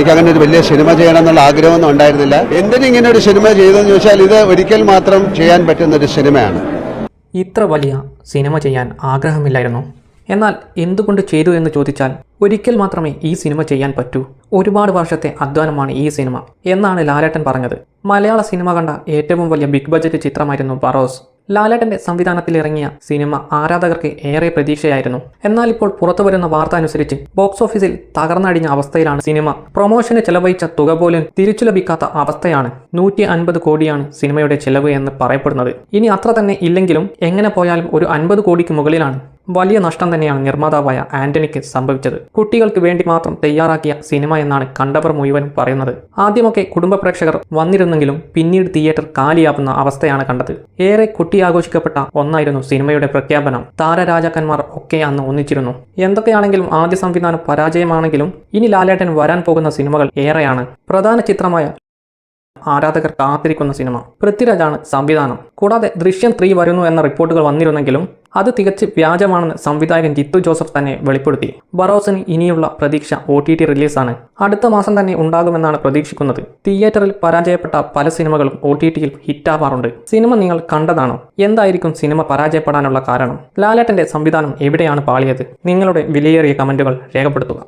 എനിക്ക് അങ്ങനെ ഒരു വലിയ സിനിമ ചെയ്യണം എന്നുള്ള ആഗ്രഹമൊന്നും ഉണ്ടായിരുന്നില്ല. എന്തിനും ഇങ്ങനെ ഒരു സിനിമ ചെയ്തെന്ന് ചോദിച്ചാൽ ഇത് ഒരിക്കൽ മാത്രം ചെയ്യാൻ പറ്റുന്ന ഒരു സിനിമയാണ്. ഇത്ര വലിയ സിനിമ ചെയ്യാൻ ആഗ്രഹമില്ലായിരുന്നു. എന്നാൽ എന്തുകൊണ്ട് ചെയ്തു എന്ന് ചോദിച്ചാൽ ഒരിക്കൽ മാത്രമേ ഈ സിനിമ ചെയ്യാൻ പറ്റൂ. ഒരുപാട് വർഷത്തെ അധ്വാനമാണ് ഈ സിനിമ എന്നാണ് ലാലേട്ടൻ പറഞ്ഞത്. മലയാള സിനിമ കണ്ട ഏറ്റവും വലിയ ബിഗ് ബജറ്റ് ചിത്രമായിരുന്നു ബറോസ് ലാലേട്ടന്റെ സംവിധാനത്തിൽ ഇറങ്ങിയ സിനിമ ആരാധകർക്ക് ഏറെ പ്രതീക്ഷയായിരുന്നു. എന്നാൽ ഇപ്പോൾ പുറത്തു വരുന്ന വാർത്ത അനുസരിച്ച് ബോക്സ് ഓഫീസിൽ തകർന്നടിഞ്ഞ അവസ്ഥയിലാണ് സിനിമ. പ്രൊമോഷന് ചെലവഴിച്ച തുക പോലും തിരിച്ചു ലഭിക്കാത്ത അവസ്ഥയാണ് നൂറ്റി അൻപത് കോടിയാണ് സിനിമയുടെ ചെലവ് എന്ന് പറയപ്പെടുന്നത്. ഇനി അത്ര തന്നെ ഇല്ലെങ്കിലും എങ്ങനെ പോയാലും ഒരു അൻപത് കോടിക്ക് മുകളിലാണ് വലിയ നഷ്ടം തന്നെയാണ് നിർമ്മാതാവായ ആന്റണിക്ക് സംഭവിച്ചത്. കുട്ടികൾക്ക് വേണ്ടി മാത്രം തയ്യാറാക്കിയ സിനിമ എന്നാണ് കണ്ടവർ മുഴുവൻ പറയുന്നത്. ആദ്യമൊക്കെ കുടുംബ പ്രേക്ഷകർ വന്നിരുന്നെങ്കിലും പിന്നീട് തിയേറ്റർ കാലിയാവുന്ന അവസ്ഥയാണ് കണ്ടത്. ഏറെ കുട്ടിയാഘോഷിക്കപ്പെട്ട ഒന്നായിരുന്നു സിനിമയുടെ പ്രഖ്യാപനം. താരരാജാക്കന്മാർ ഒക്കെ അന്ന് ഒന്നിച്ചിരുന്നു. എന്തൊക്കെയാണെങ്കിലും ആദ്യ സംവിധാനം പരാജയമാണെങ്കിലും ഇനി ലാലേട്ടൻ വരാൻ പോകുന്ന സിനിമകൾ ഏറെയാണ്. പ്രധാന ചിത്രമായ ആരാധകർ കാത്തിരിക്കുന്ന സിനിമ. പൃഥ്വിരാജാണ് സംവിധാനം. കൂടാതെ ദൃശ്യം ത്രീ വരുന്നു എന്ന റിപ്പോർട്ടുകൾ വന്നിരുന്നെങ്കിലും അത് തികച്ച് വ്യാജമാണെന്ന് സംവിധായകൻ ജിത്തു ജോസഫ് തന്നെ വെളിപ്പെടുത്തി. ബറോസിന് ഇനിയുള്ള പ്രതീക്ഷ ഒ ടി ടി റിലീസാണ്. അടുത്ത മാസം തന്നെ ഉണ്ടാകുമെന്നാണ് പ്രതീക്ഷിക്കുന്നത്. തിയേറ്ററിൽ പരാജയപ്പെട്ട പല സിനിമകളും ഒ ടി ടിയിൽ ഹിറ്റാവാറുണ്ട്. സിനിമ നിങ്ങൾ കണ്ടതാണോ? എന്തായിരിക്കും സിനിമ പരാജയപ്പെടാനുള്ള കാരണം? ലാലേട്ടന്റെ സംവിധാനം എവിടെയാണ് പാളിയത്? നിങ്ങളുടെ വിലയേറിയ കമന്റുകൾ രേഖപ്പെടുത്തുക.